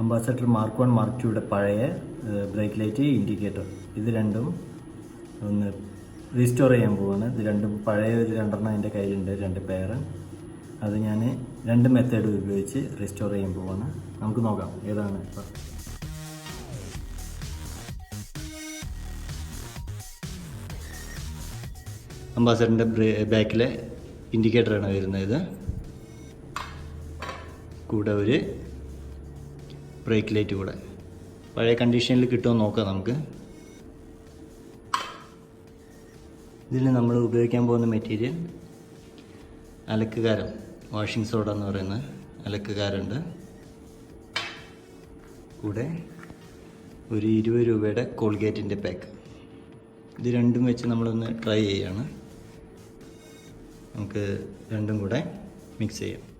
Ambassador mark one mark ടുയുടെ പഴയ brake light indicator ഇത് രണ്ടും ഒന്ന് റീസ്റ്റോർ ചെയ്യാൻ പോവാണ്. ഇത് രണ്ടും പഴയ ഒരു രണ്ടെണ്ണം എന്റെ കയ്യിലുണ്ട് രണ്ട് പെയർ അത് ഞാൻ രണ്ട് മെത്തേഡ് ഉപയോഗിച്ച് റീസ്റ്റോർ ചെയ്യാൻ പോവാണ്. നമുക്ക് നോക്കാം ഏതാണ് ഇപ്പം? അംബാസഡറിന്റെ ബാക്കിലെ ഇൻഡിക്കേറ്ററാണ് വരുന്നത്. കൂടെ ഒരു ബ്രേക്ക് ലൈറ്റ് കൂടെ. പഴയ കണ്ടീഷനിൽ കിട്ടുമെന്ന് നോക്കാം നമുക്ക്. ഇതിൽ നമ്മൾ ഉപയോഗിക്കാൻ പോകുന്ന മെറ്റീരിയൽ അലക്കുകാരം വാഷിംഗ് സോഡ എന്ന് പറയുന്ന അലക്കുകാരുണ്ട് കൂടെ ഒരു ഇരുപത് രൂപയുടെ കോൾഗേറ്റിന്റെ പാക്ക് ഇത് രണ്ടും വെച്ച് നമ്മളൊന്ന് ട്രൈ ചെയ്യാണ്. നമുക്ക് രണ്ടും കൂടെ മിക്സ് ചെയ്യാം.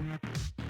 Snap.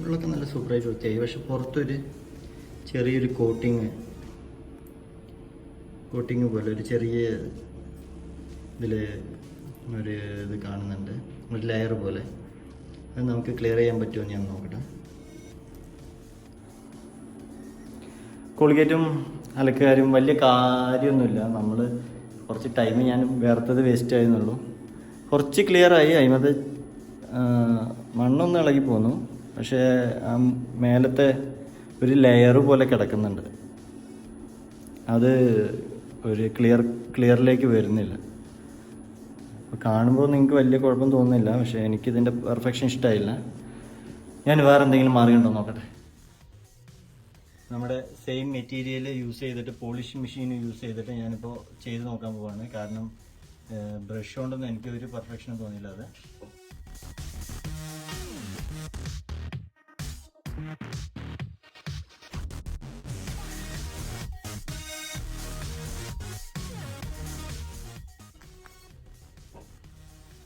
ഉള്ളൊക്കെ നല്ല സൂപ്പറായിട്ട് വൃത്തിയായി പക്ഷെ പുറത്തൊരു ചെറിയൊരു കോട്ടിങ് കോട്ടിങ് പോലെ ഒരു ചെറിയ ഇതിൽ ഒരു ഇത് കാണുന്നുണ്ട്. ഒരു ലെയർ പോലെ. അത് നമുക്ക് ക്ലിയർ ചെയ്യാൻ പറ്റുമോ ഞാൻ നോക്കട്ടെ. കോൾഗേറ്റും അലക്കുകാരും വലിയ കാര്യമൊന്നുമില്ല. നമ്മൾ കുറച്ച് ടൈം ഞാൻ വേർത്തത് വേസ്റ്റ് ആയിരുന്നുള്ളൂ കുറച്ച് ക്ലിയറായി അതിമത് മണ്ണൊന്നും ഇളകി പോന്നു. പക്ഷേ ആ മേലത്തെ ഒരു ലെയർ പോലെ കിടക്കുന്നുണ്ട്. അത് ഒരു ക്ലിയർ ക്ലിയറിലേക്ക് വരുന്നില്ല. അപ്പോൾ കാണുമ്പോൾ നിങ്ങൾക്ക് വലിയ കുഴപ്പം തോന്നുന്നില്ല പക്ഷേ എനിക്കിതിന്റെ പെർഫെക്ഷൻ ഇഷ്ടമായില്ല ഞാൻ വേറെ എന്തെങ്കിലും മാറിയുണ്ടോ നോക്കട്ടെ? നമ്മുടെ സെയിം മെറ്റീരിയൽ യൂസ് ചെയ്തിട്ട് പോളിഷ് മെഷീൻ യൂസ് ചെയ്തിട്ട് ഞാനിപ്പോൾ ചെയ്ത് നോക്കാൻ പോവാണ്. കാരണം ബ്രഷ് കൊണ്ടൊന്നും എനിക്കൊരു പെർഫെക്ഷൻ തോന്നിയില്ല അത്.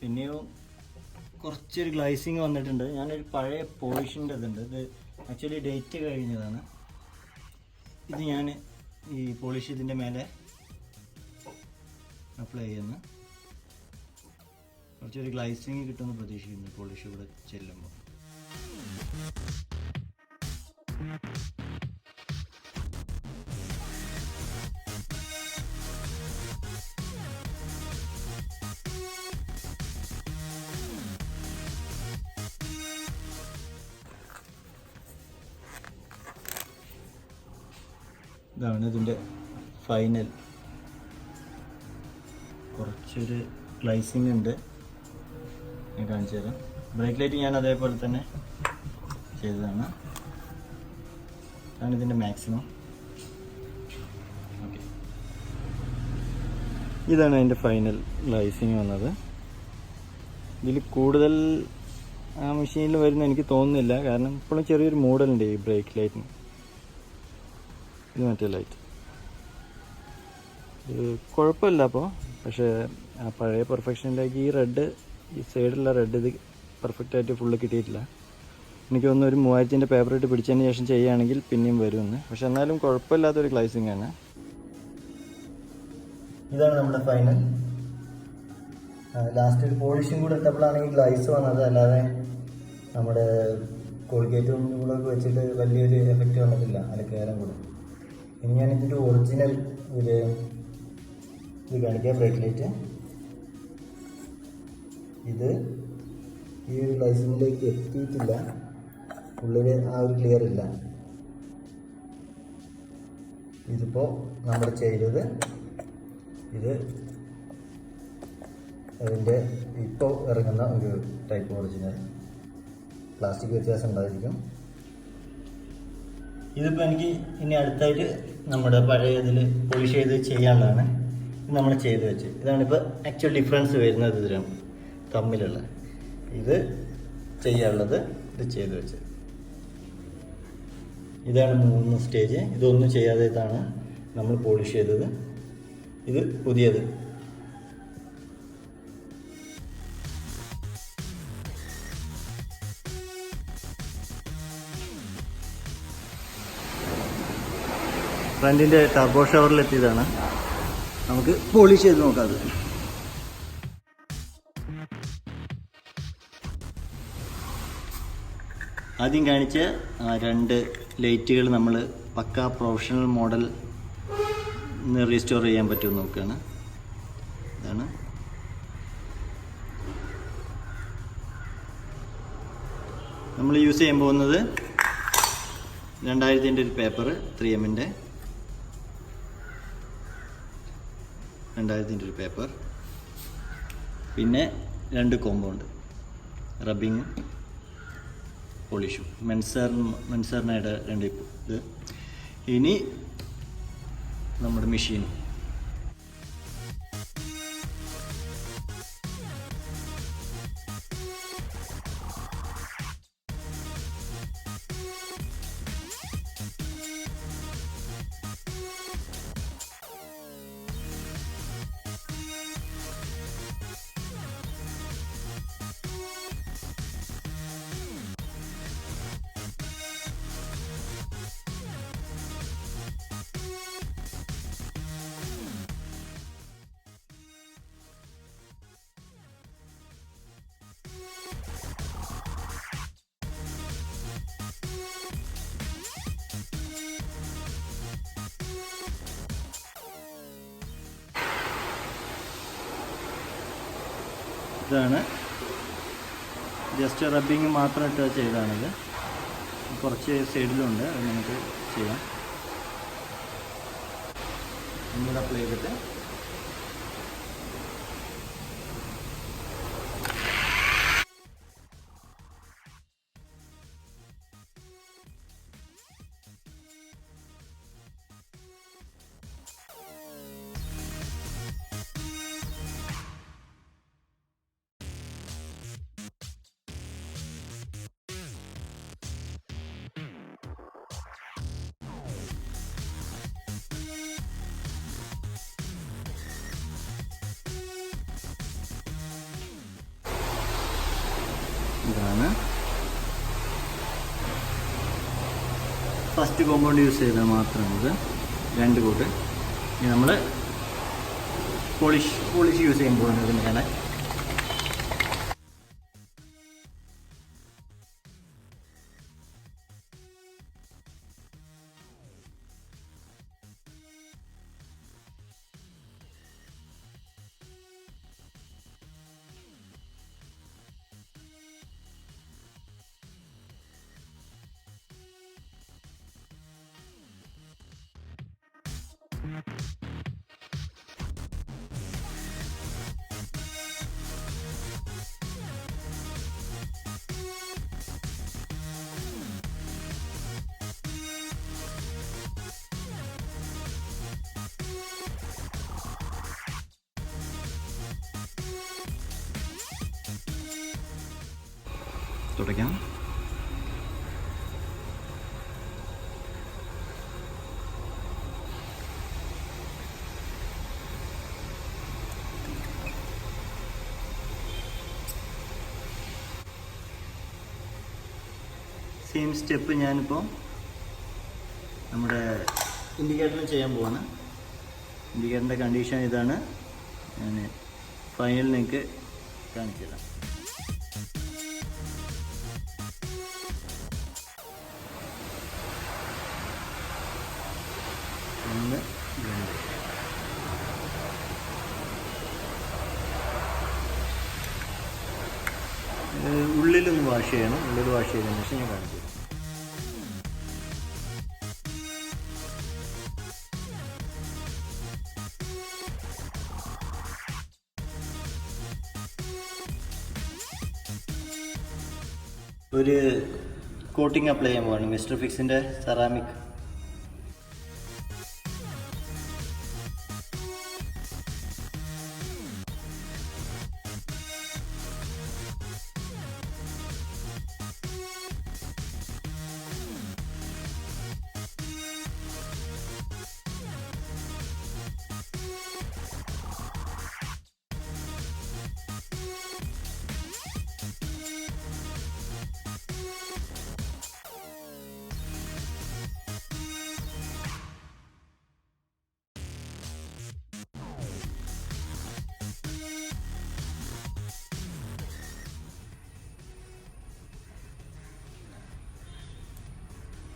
പിന്നെയോ കുറച്ചൊരു ഗ്ലൈസിങ് വന്നിട്ടുണ്ട്. ഞാനൊരു പഴയ പോളിഷിന്റെ ഇതുണ്ട്. ഇത് ആക്ച്വലി ഡേറ്റ് കഴിഞ്ഞതാണ്. ഇത് ഞാൻ ഈ പോളിഷ് ഇതിന്റെ മേലെ അപ്ലൈ ചെയ്യുന്നു. കുറച്ചൊരു ഗ്ലൈസിങ് കിട്ടുമെന്ന് പ്രതീക്ഷിക്കുന്നു പോളിഷ് ഇവിടെ ചെല്ലുമ്പോൾ. ഇതാണ് ഇതിന്റെ ഫൈനൽ കുറച്ചൊരു ഗ്ലൈസിങ് ഉണ്ട്. ഞാൻ കാണിച്ചു തരാം. ബ്രേക്ക് ലൈറ്റ് ഞാൻ അതേപോലെ തന്നെ ചെയ്തതാണ്. അതാണ് ഇതിന്റെ മാക്സിമം ഓക്കെ ഇതാണ് അതിന്റെ ഫൈനൽ ഗ്ലൈസിങ് വന്നത്. ഇതിൽ കൂടുതൽ ആ മെഷീനിൽ വരുന്ന എനിക്ക് തോന്നുന്നില്ല. കാരണം ഇപ്പോഴും ചെറിയൊരു മോഡലുണ്ട് ഈ ബ്രേക്ക് ലൈറ്റിന് ഇത് ലൈറ്റ് ഇത് കുഴപ്പമില്ല അപ്പോൾ പക്ഷേ ആ പഴയ പെർഫെക്ഷനിലേക്ക് ഈ റെഡ് ഈ സൈഡിലുള്ള റെഡ് ഇത് പെർഫെക്റ്റായിട്ട് ഫുള്ള് കിട്ടിയിട്ടില്ല. എനിക്ക് തോന്നുന്നു ഒരു മൂവായിരത്തിന്റെ പേപ്പർ ഇട്ട് പിടിച്ചതിന് ശേഷം ചെയ്യുകയാണെങ്കിൽ പിന്നെയും വരുമെന്ന്. പക്ഷെ എന്നാലും കുഴപ്പമില്ലാത്തൊരു ഗ്ലൈസിങ് ആണ്. ഇതാണ് നമ്മുടെ ഫൈനൽ ലാസ്റ്റ് ഒരു പോളിഷും കൂടെ ഇട്ടപ്പോഴാണെങ്കിൽ ഗ്ലൈസ് വന്നത്. അല്ലാതെ നമ്മുടെ കോൾഗേറ്റും കൂടെ വെച്ചിട്ട് വലിയൊരു എഫക്റ്റ് വന്നിട്ടില്ല. അലക്കേരം കൂടെ. ഇനി ഞാൻ ഇതിന്റെ ഒറിജിനൽ ഇത്. ഇത് കാണിക്കാം ബ്രേക്ക് ലൈറ്റ് ഇത് ഈ ഒരു ലൈസിനിലേക്ക് എത്തിയിട്ടില്ല. ഉള്ളിൽ ആ ഒരു ക്ലിയർ ഇല്ല. ഇതിപ്പോൾ നമ്മൾ ചെയ്തത് ഇത് അതിന്റെ ഇപ്പോൾ ഇറങ്ങുന്ന ഒരു ടൈപ്പ് ഒറിജിനൽ പ്ലാസ്റ്റിക് വ്യത്യാസം ഉണ്ടായിരിക്കും. ഇതിപ്പോൾ എനിക്ക് ഇനി അടുത്തായിട്ട് നമ്മുടെ പഴയ ഇതിൽ പോളിഷ് ചെയ്ത് ചെയ്യാനുള്ളതാണ് നമ്മൾ ചെയ്ത് വെച്ച്. ഇതാണ് ഇപ്പോൾ ആക്ച്വൽ ഡിഫറൻസ് വരുന്നത് ഇതിലാണ് തമ്മിലുള്ള. ഇത് ചെയ്യാനുള്ളത് ഇത് ചെയ്ത് വെച്ച്. ഇതാണ് മൂന്ന് സ്റ്റേജ് ഇതൊന്നും ചെയ്യാതെ ഇതാണ് നമ്മൾ പോളിഷ് ചെയ്തത്. ഇത് പുതിയത്. ഫ്രണ്ടിന്റെ ടർബോ ഷവറിലെത്തിയതാണ് നമുക്ക് പോളിഷ് ചെയ്ത് നോക്കാം അത്. ആദ്യം കാണിച്ച രണ്ട് ലൈറ്റുകൾ നമ്മൾ പക്ക പ്രൊഫഷണൽ മോഡൽ റീസ്റ്റോർ ചെയ്യാൻ പറ്റുമെന്ന് നോക്കുകയാണ് ഇതാണ്. നമ്മൾ യൂസ് ചെയ്യാൻ പോകുന്നത് രണ്ടായിരത്തിന്റെ ഒരു പേപ്പർ ത്രീ എമ്മിന്റെ രണ്ടായിരത്തിന്റെ ഒരു പേപ്പർ. പിന്നെ രണ്ട് കോമ്പൗണ്ട്. റബ്ബിങ് പോളിഷും. മെൻസർ മെൻസറിനായിട്ട് രണ്ട് ഇത്. ഇനി നമ്മുടെ മെഷീൻ ഇതാണ്. ജസ്റ്റ് റബ്ബിങ് മാത്രം ഇട്ട് ചെയ്താണിത്. കുറച്ച് സൈഡിലുണ്ട് അത് നമുക്ക് ചെയ്യാം. ഒന്നുകൂടെ അപ്ലൈ ചെയ്തിട്ട് ഇതാണ് ഫസ്റ്റ് കോമ്പൗണ്ട് യൂസ് ചെയ്താൽ മാത്രമാണിത് രണ്ട് കൂട്ട്. നമ്മൾ പോളിഷ് പോളിഷ് യൂസ് ചെയ്യാൻ പോകുന്നത് തുടയ്ക്കാം സെയിം സ്റ്റെപ്പ് ഞാനിപ്പോൾ നമ്മുടെ ഇൻഡിക്കേറ്ററിൽ ചെയ്യാൻ പോവാണ്. ഇൻഡിക്കേറ്ററിന്റെ കണ്ടീഷൻ ഇതാണ്. ഞാൻ ഫൈനൽ നിങ്ങൾക്ക് കാണിച്ചു തരാം ഒന്ന് രണ്ട്. ഉള്ളിലൊന്ന് വാഷ് ചെയ്യണം. ഉള്ളിൽ വാഷ് ചെയ്തതിന് ശേഷം ഞാൻ കാണിച്ചു ഒരു കോട്ടിംഗ് അപ്ലൈ ചെയ്യാൻ പോവാണ്. മിസ്റ്റർ ഫിക്സിന്റെ സെറാമിക്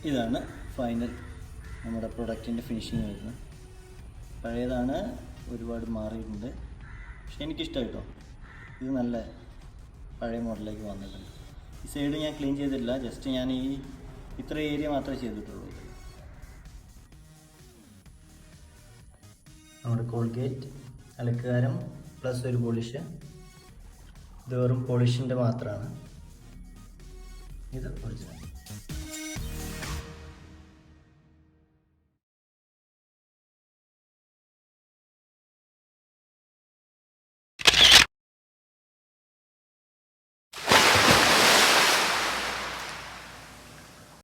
ഇതാണ് ഫൈനൽ നമ്മുടെ പ്രൊഡക്റ്റിന്റെ ഫിനിഷിങ് വരുന്നത്. പഴയതാണ് ഒരുപാട് മാറിയിട്ടുണ്ട്. പക്ഷെ എനിക്കിഷ്ടമായി കേട്ടോ ഇത് നല്ല പഴയ മോഡലിലേക്ക് വന്നിട്ടുണ്ട്. ഈ സൈഡ് ഞാൻ ക്ലീൻ ചെയ്തിട്ടില്ല. ജസ്റ്റ് ഞാൻ ഈ ഇത്ര ഏരിയ മാത്രമേ ചെയ്തിട്ടുള്ളൂ. നമ്മുടെ കോൾഗേറ്റ് അലക്കുകാരം പ്ലസ് ഒരു പോളിഷ് ഇത് വെറും പോളിഷിന്റെ മാത്രമാണ്. ഇത് ഒറിജിനൽ